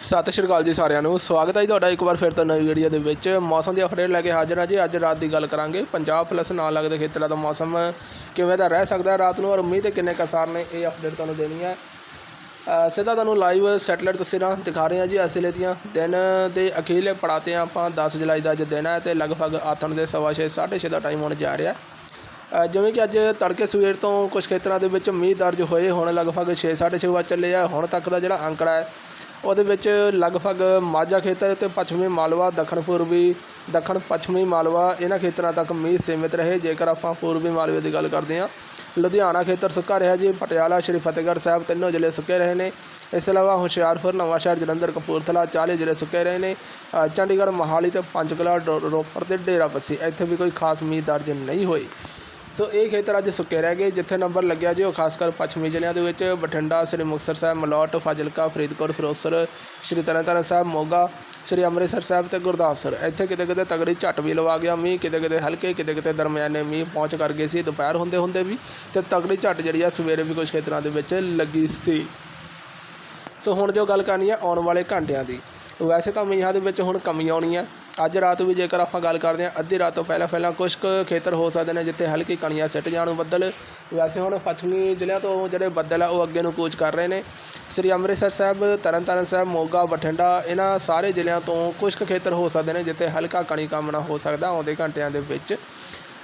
ਸਤਿ ਸ਼੍ਰੀ ਅਕਾਲ ਜੀ ਸਾਰਿਆਂ ਨੂੰ। ਸਵਾਗਤ ਹੈ ਜੀ ਤੁਹਾਡਾ ਇੱਕ ਵਾਰ ਫਿਰ ਤੋਂ ਨਵੀਂ ਵੀਡੀਓ ਦੇ ਵਿੱਚ। ਮੌਸਮ ਦੀ ਅਪਡੇਟ ਲੈ ਕੇ ਹਾਜ਼ਰ ਹਾਂ ਜੀ। ਅੱਜ ਰਾਤ ਦੀ ਗੱਲ ਕਰਾਂਗੇ। ਪੰਜਾਬ ਪਲੱਸ ਨਾਲ ਲੱਗਦੇ ਖੇਤਰਾਂ ਦਾ ਮੌਸਮ ਕਿਵੇਂ ਦਾ ਰਹਿ ਸਕਦਾ ਰਾਤ ਨੂੰ ਔਰ ਉਮੀਦ ਹੈ ਕਿੰਨੇ ਕਸਾਰ ਨੇ ਇਹ ਅਪਡੇਟ ਤੁਹਾਨੂੰ ਦੇਣੀ ਹੈ। ਸਿੱਧਾ ਤੁਹਾਨੂੰ ਲਾਈਵ ਸੈਟਲਾਈਟ ਤਸਵੀਰਾਂ ਦਿਖਾ ਰਹੇ ਹਾਂ ਜੀ ਅਸਲੇ ਦੀਆਂ। ਦਿਨ ਦੇ ਅਖੀਰਲੇ ਪੜਾਤੇ ਆਪਾਂ 10 ਜੁਲਾਈ ਦਾ ਅੱਜ ਦਿਨ ਹੈ ਤੇ ਲਗਭਗ ਆਥਣ ਦੇ ਸਵਾ ਛੇ, ਸਾਢੇ ਛੇ ਦਾ ਟਾਈਮ ਹੋਣ ਜਾ ਰਿਹਾ ਹੈ। ਜਿਵੇਂ ਕਿ ਅੱਜ ਤੜਕੇ ਸਵੇਰ ਤੋਂ ਕੁਝ ਖੇਤਰਾਂ ਦੇ ਵਿੱਚ ਮੀਂਹ ਦਰਜ ਹੋਏ। ਹੁਣ ਲਗਭਗ 6 ਛੇ ਵਜੇ ਚੱਲੇ ਆ। ਹੁਣ ਤੱਕ ਦਾ ਜਿਹੜਾ ਅੰਕੜਾ ਹੈ ਉਹਦੇ ਵਿੱਚ ਲਗਭਗ ਮਾਝਾ ਖੇਤਰ ਅਤੇ ਪੱਛਮੀ ਮਾਲਵਾ, ਦੱਖਣ ਪੂਰਬੀ, ਦੱਖਣ ਪੱਛਮੀ ਮਾਲਵਾ, ਇਹਨਾਂ ਖੇਤਰਾਂ ਤੱਕ ਮੀਂਹ ਸੀਮਿਤ ਰਹੇ। ਜੇਕਰ ਆਪਾਂ ਪੂਰਬੀ ਮਾਲਵੇ ਦੀ ਗੱਲ ਕਰਦੇ ਹਾਂ, ਲੁਧਿਆਣਾ ਖੇਤਰ ਸੁੱਕਾ ਰਿਹਾ ਜੀ, ਪਟਿਆਲਾ, ਸ਼੍ਰੀ ਫਤਿਹਗੜ੍ਹ ਸਾਹਿਬ ਤਿੰਨੋਂ ਜ਼ਿਲ੍ਹੇ ਸੁੱਕੇ ਰਹੇ ਨੇ। ਇਸ ਤੋਂ ਇਲਾਵਾ ਹੁਸ਼ਿਆਰਪੁਰ, ਨਵਾਂਸ਼ਹਿਰ, ਜਲੰਧਰ, ਕਪੂਰਥਲਾ 40 ਜ਼ਿਲ੍ਹੇ ਸੁੱਕੇ ਰਹੇ ਨੇ। ਚੰਡੀਗੜ੍ਹ, ਮੋਹਾਲੀ ਤੇ ਪੰਚਕੂਲਾ ਡੋ- ਰੋਪੜ ਤੇ ਡੇਰਾਬੱਸੀ ਇੱਥੇ ਵੀ ਕੋਈ ਖਾਸ ਮੀਂਹ ਦਰਜ ਨਹੀਂ ਹੋਈ। ਸੋ ਇਹ ਖੇਤਰ ਅੱਜ ਸੁੱਕੇ ਰਹਿ ਗਏ। ਜਿੱਥੇ ਨੰਬਰ ਲੱਗਿਆ ਜੀ, ਉਹ ਖਾਸ ਕਰ ਪੱਛਮੀ ਜ਼ਿਲ੍ਹਿਆਂ ਦੇ ਵਿੱਚ ਬਠਿੰਡਾ, ਸ੍ਰੀ ਮੁਕਤਸਰ ਸਾਹਿਬ, ਮਲੌਟ, ਫਾਜ਼ਿਲਕਾ, ਫਰੀਦਕੋਟ, ਫਿਰੋਜ਼ਪੁਰ, ਸ੍ਰੀ ਤਰਨਤਾਰਨ ਸਾਹਿਬ, ਮੋਗਾ, ਸ੍ਰੀ ਅੰਮ੍ਰਿਤਸਰ ਸਾਹਿਬ ਤੇ ਗੁਰਦਾਸਪੁਰ। ਇੱਥੇ ਕਿਤੇ ਕਿਤੇ ਤਗੜੀ ਝੱਟ ਵੀ ਲਵਾ ਗਿਆ ਮੀਂਹ ਕਿਤੇ ਕਿਤੇ ਹਲਕੇ ਕਿਤੇ ਕਿਤੇ ਦਰਮਿਆਨੇ ਮੀਂਹ, ਪਹੁੰਚ ਕਰ ਗਏ ਸੀ ਦੁਪਹਿਰ ਹੁੰਦੇ ਹੁੰਦੇ ਵੀ ਤੇ ਤਗੜੀ ਝੱਟ ਜਿਹੜੀ ਆ ਸਵੇਰੇ ਵੀ ਕੁਝ ਖੇਤਰਾਂ ਦੇ ਵਿੱਚ ਲੱਗੀ ਸੀ। ਸੋ ਹੁਣ ਜੋ ਗੱਲ ਕਰਨੀ ਹੈ ਆਉਣ ਵਾਲੇ ਘੰਟਿਆਂ ਦੀ। ਵੈਸੇ ਤਾਂ ਮੀਂਹਾਂ ਦੇ ਵਿੱਚ ਹੁਣ ਕਮੀ ਆਉਣੀ ਹੈ ਅੱਜ ਰਾਤ ਵੀ ਜੇਕਰ ਆਪਾਂ ਗੱਲ ਕਰਦੇ ਹਾਂ, ਅੱਧੀ ਰਾਤ ਤੋਂ ਪਹਿਲਾਂ ਪਹਿਲਾਂ ਕੁਝ ਕੁ ਖੇਤਰ ਹੋ ਸਕਦੇ ਨੇ ਜਿੱਥੇ ਹਲਕੀ ਕਣੀਆਂ ਸਿੱਟ ਜਾਣ ਬੱਦਲ ਵੈਸੇ ਹੁਣ ਪੱਛਮੀ ਜ਼ਿਲ੍ਹਿਆਂ ਤੋਂ ਜਿਹੜੇ ਬੱਦਲ ਆ, ਉਹ ਅੱਗੇ ਨੂੰ ਕੂਚ ਕਰ ਰਹੇ ਨੇ। ਸ੍ਰੀ ਅੰਮ੍ਰਿਤਸਰ ਸਾਹਿਬ, ਤਰਨਤਾਰਨ ਸਾਹਿਬ, ਮੋਗਾ, ਬਠਿੰਡਾ, ਇਹਨਾਂ ਸਾਰੇ ਜ਼ਿਲ੍ਹਿਆਂ ਤੋਂ ਕੁਝ ਕੁ ਖੇਤਰ ਹੋ ਸਕਦੇ ਨੇ ਜਿੱਥੇ ਹਲਕਾ ਕਣੀ ਕਾਮਣਾ ਹੋ ਸਕਦਾ ਆਉਂਦੇ ਘੰਟਿਆਂ ਦੇ ਵਿੱਚ।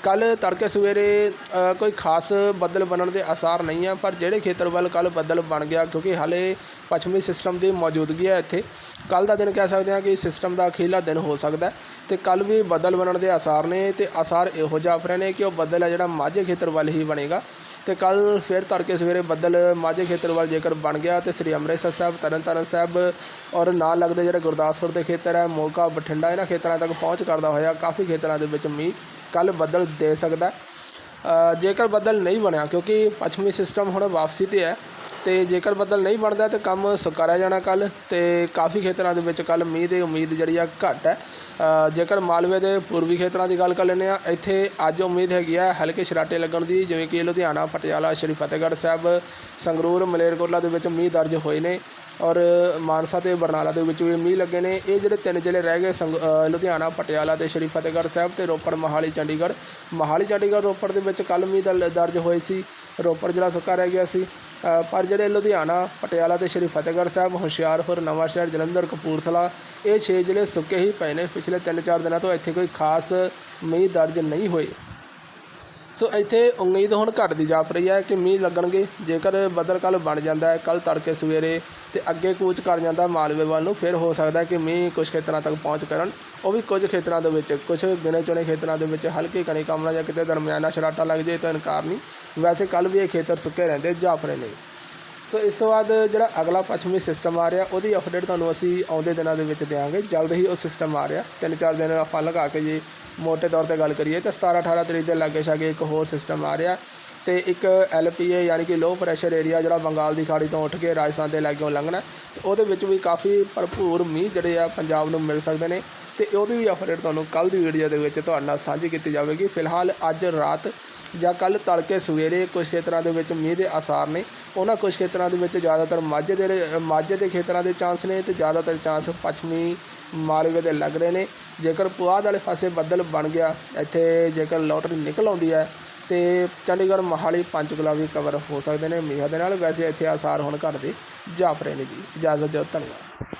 ਕੱਲ ਤੜਕੇ ਸਵੇਰੇ ਕੋਈ ਖਾਸ ਬੱਦਲ ਬਣਨ ਦੇ ਆਸਾਰ ਨਹੀਂ ਆ, ਪਰ ਜਿਹੜੇ ਖੇਤਰ ਵੱਲ ਕੱਲ ਬੱਦਲ ਬਣ ਗਿਆ, ਕਿਉਂਕਿ ਹਾਲੇ ਪੱਛਮੀ ਸਿਸਟਮ ਦੀ ਮੌਜੂਦਗੀ ਹੈ ਇੱਥੇ ਕੱਲ ਦਾ ਦਿਨ ਕਹਿ ਸਕਦੇ ਹਾਂ ਕਿ ਸਿਸਟਮ ਦਾ ਅਖੀਰਲਾ ਦਿਨ ਹੋ ਸਕਦਾ ਹੈ ਤੇ ਕੱਲ ਵੀ ਬੱਦਲ ਬਣਨ ਦੇ ਆਸਾਰ ਨੇ ਤੇ ਆਸਾਰ ਇਹੋ ਜਾਪ ਰਹੇ ਨੇ ਕਿ ਉਹ ਬੱਦਲ ਹੈ ਜਿਹੜਾ ਮਾਝੇ ਖੇਤਰ ਵੱਲ ਹੀ ਬਣੇਗਾ। ਤੇ ਕੱਲ ਫਿਰ ਤੜਕੇ ਸਵੇਰੇ ਬੱਦਲ ਮਾਝੇ ਖੇਤਰ ਵੱਲ ਜੇਕਰ ਬਣ ਗਿਆ ਤੇ ਸ੍ਰੀ ਅੰਮ੍ਰਿਤਸਰ ਸਾਹਿਬ ਤਰਨਤਾਰਨ ਸਾਹਿਬ ਔਰ ਨਾਲ ਲੱਗਦੇ ਜਿਹੜੇ ਗੁਰਦਾਸਪੁਰ ਦੇ ਖੇਤਰ ਹੈ, ਮੋਗਾ, ਬਠਿੰਡਾ, ਇਹਨਾਂ ਖੇਤਰਾਂ ਤੱਕ ਪਹੁੰਚ ਕਰਦਾ ਹੋਇਆ, ਕਾਫੀ ਖੇਤਰਾਂ ਦੇ ਵਿੱਚ ਮੀਂਹ ਕੱਲ ਬੱਦਲ ਦੇ ਸਕਦਾ ਜੇਕਰ ਬੱਦਲ ਨਹੀਂ ਬਣਿਆ, ਕਿਉਂਕਿ ਪੱਛਮੀ ਸਿਸਟਮ ਹੁਣ ਵਾਪਸੀ ਤੇ ਹੈ ਤੇ ਜੇਕਰ ਬੱਦਲ ਨਹੀਂ ਬਣਦਾ ਤੇ ਕੰਮ ਸੁਕਾਰਿਆ ਜਾਣਾ ਕੱਲ ਤੇ ਕਾਫੀ ਖੇਤਰਾਂ ਦੇ ਵਿੱਚ ਕੱਲ ਮੀਂਹ ਦੀ ਉਮੀਦ ਜਿਹੜੀ ਆ ਘੱਟ ਹੈ। ਜੇਕਰ ਮਾਲਵੇ ਦੇ ਪੂਰਬੀ ਖੇਤਰਾਂ ਦੀ ਗੱਲ ਕਰ ਲੈਂਦੇ ਆ ਇੱਥੇ ਅੱਜ ਉਮੀਦ ਹੈਗੀ ਆ ਹਲਕੇ ਸ਼ਰਾਟੇ ਲੱਗਣ ਦੀ, ਜਿਵੇਂ ਕਿ ਲੁਧਿਆਣਾ, ਪਟਿਆਲਾ, ਸ਼੍ਰੀ ਫਤਿਹਗੜ੍ਹ ਸਾਹਿਬ, ਸੰਗਰੂਰ, ਮਲੇਰਕੋਟਲਾ ਦੇ ਵਿੱਚ ਮੀਂਹ ਦਰਜ ਹੋਏ ਨੇ ਔਰ ਮਾਨਸਾ ਤੇ ਬਰਨਾਲਾ ਦੇ ਵਿੱਚ ਵੀ ਮੀਂਹ ਲੱਗੇ ਨੇ। ਇਹ ਜਿਹੜੇ ਤਿੰਨ ਜ਼ਿਲ੍ਹੇ ਰਹਿ ਗਏ, ਸੰਗ- ਲੁਧਿਆਣਾ, ਪਟਿਆਲਾ ਤੇ ਸ਼੍ਰੀ ਫਤਿਹਗੜ੍ਹ ਸਾਹਿਬ ਤੇ ਰੋਪੜ, ਮੋਹਾਲੀ, ਚੰਡੀਗੜ੍ਹ। ਮੋਹਾਲੀ, ਚੰਡੀਗੜ੍ਹ, ਰੋਪੜ ਦੇ ਵਿੱਚ ਕੱਲ ਮੀਂਹ ਦਲ- ਦਰਜ ਹੋਏ ਸੀ। ਰੋਪੜ ਜ਼ਿਲ੍ਹਾ ਸੁੱਕਾ ਰਹਿ ਗਿਆ ਸੀ। ਪਰ ਜਿਹੜੇ ਲੁਧਿਆਣਾ, ਪਟਿਆਲਾ ਤੇ ਸ਼੍ਰੀ ਫਤਿਹਗੜ੍ਹ ਸਾਹਿਬ, ਹੁਸ਼ਿਆਰਪੁਰ ਨਵਾਂਸ਼ਹਿਰ ਜਲੰਧਰ, ਕਪੂਰਥਲਾ, ਇਹ 6 ਜ਼ਿਲ੍ਹੇ ਸੁੱਕੇ ਹੀ ਪਏ ਨੇ। ਪਿਛਲੇ 3-4 ਦਿਨਾਂ ਤੋਂ ਇੱਥੇ ਕੋਈ ਖਾਸ ਮੀਂਹ ਦਰਜ ਨਹੀਂ ਹੋਏ। ਸੋ ਇੱਥੇ ਉਮੀਦ ਹੁਣ ਘਟਦੀ ਜਾਪ ਰਹੀ ਹੈ ਕਿ ਮੀਂਹ ਲੱਗਣਗੇ। ਜੇਕਰ ਬੱਦਲ ਕੱਲ ਬਣ ਜਾਂਦਾ ਹੈ ਕੱਲ ਤੜਕੇ ਸਵੇਰੇ ਤੇ ਅੱਗੇ ਕੂਚ ਕਰ ਜਾਂਦਾ ਮਾਲਵੇ ਵੱਲ ਨੂੰ, ਫਿਰ ਹੋ ਸਕਦਾ ਕਿ ਮੀਂਹ ਕੁਝ ਖੇਤਰਾਂ ਤੱਕ ਪਹੁੰਚ ਕਰਨ। ਉਹ ਵੀ ਕੁਝ ਖੇਤਰਾਂ ਦੇ ਵਿੱਚ, ਕੁਝ ਗਿਣੇ ਚੁਣੇ ਖੇਤਰਾਂ ਦੇ ਵਿੱਚ ਹਲਕੀ ਕਣੀ ਕਾਮਣਾ ਜਾਂ ਕਿਤੇ ਦਰਮਿਆਨਾ ਸ਼ਰਾਟਾ ਲੱਗ ਜਾਏ ਤਾਂ ਇਨਕਾਰ ਨਹੀਂ। ਵੈਸੇ ਕੱਲ ਵੀ ਇਹ ਖੇਤਰ ਸੁੱਕੇ ਰਹਿੰਦੇ ਜਾਪ ਰਹੇ ਨੇ ਸੋ ਇਸ ਤੋਂ ਬਾਅਦ ਜਿਹੜਾ ਅਗਲਾ ਪੱਛਮੀ ਸਿਸਟਮ ਆ ਰਿਹਾ, ਉਹਦੀ ਅਪਡੇਟ ਤੁਹਾਨੂੰ ਅਸੀਂ ਆਉਂਦੇ ਦਿਨਾਂ ਦੇ ਵਿੱਚ ਦੇਵਾਂਗੇ ਜਲਦ ਹੀ ਉਹ ਸਿਸਟਮ ਆ ਰਿਹਾ। ਤਿੰਨ ਚਾਰ ਦਿਨ ਆਪਾਂ ਲਗਾ ਕੇ ਜੀ ਮੋٹے ਤੌਰ ਤੇ ਗੱਲ ਕਰੀਏ ਤਾਂ 17 18 ਤਰੀਕ ਦੇ ਲਾਗੇ ਛਾਗੇ ਇੱਕ ਹੋਰ ਸਿਸਟਮ ਆ ਰਿਹਾ ਤੇ ਇੱਕ ਐਲਪੀਏ ਯਾਨੀ ਕਿ ਲੋ ਪ੍ਰੈਸ਼ਰ ਏਰੀਆ ਜਿਹੜਾ ਬੰਗਾਲ ਦੀ ਖਾੜੀ ਤੋਂ ਉੱਠ ਕੇ ਰਾਜਸਥਾਨ ਦੇ ਲਾਗਿਓਂ ਲੰਘਣਾ। ਤੇ ਉਹਦੇ ਵਿੱਚ ਵੀ ਕਾਫੀ ਭਰਪੂਰ ਮੀਂਹ ਜਿਹੜੇ ਆ ਪੰਜਾਬ ਨੂੰ ਮਿਲ ਸਕਦੇ ਨੇ। ਤੇ ਉਹਦੀ ਵੀ ਅਪਡੇਟ ਤੁਹਾਨੂੰ ਕੱਲ ਦੀ ਵੀਡੀਓ ਦੇ ਵਿੱਚ ਤੁਹਾਡੇ ਨਾਲ ਸਾਂਝੀ ਕੀਤੀ ਜਾਵੇਗੀ। ਫਿਲਹਾਲ ਅੱਜ ਰਾਤ ਜਾਂ ਕੱਲ ਤੜਕੇ ਸਵੇਰੇ ਕੁਝ ਖੇਤਰਾਂ ਦੇ ਵਿੱਚ ਮੀਂਹ ਦੇ ਆਸਾਰ ਨੇ, ਉਹਨਾਂ ਕੁਝ ਖੇਤਰਾਂ ਦੇ ਵਿੱਚ ਜ਼ਿਆਦਾਤਰ ਮਾਝੇ ਦੇ ਮਾਝੇ ਦੇ ਖੇਤਰਾਂ ਦੇ ਚਾਂਸ ਨੇ ਤੇ ਜ਼ਿਆਦਾਤਰ ਚਾਂਸ ਪੱਛਮੀ ਮਾਲਵੇ ਦੇ ਲੱਗ ਰਹੇ ਨੇ। ਜੇਕਰ ਪੁਆਧ ਵਾਲੇ ਪਾਸੇ ਬੱਦਲ ਬਣ ਗਿਆ, ਇੱਥੇ ਜੇਕਰ ਲੋਟਰੀ ਨਿਕਲ ਆਉਂਦੀ ਹੈ ਤੇ ਚੰਡੀਗੜ੍ਹ ਮੋਹਾਲੀ ਪੰਚਕੁਲਾ ਵੀ ਕਵਰ ਹੋ ਸਕਦੇ ਨੇ। ਮੀਂਹ ਦੇ ਨਾਲ ਵੈਸੇ ਇੱਥੇ ਆਸਾਰ ਹੁਣ ਘਟਦੇ ਜਾਪ ਰਹੇ ਨੇ ਜੀ। ਇਜਾਜ਼ਤ ਦਿਓ, ਧੰਨਵਾਦ।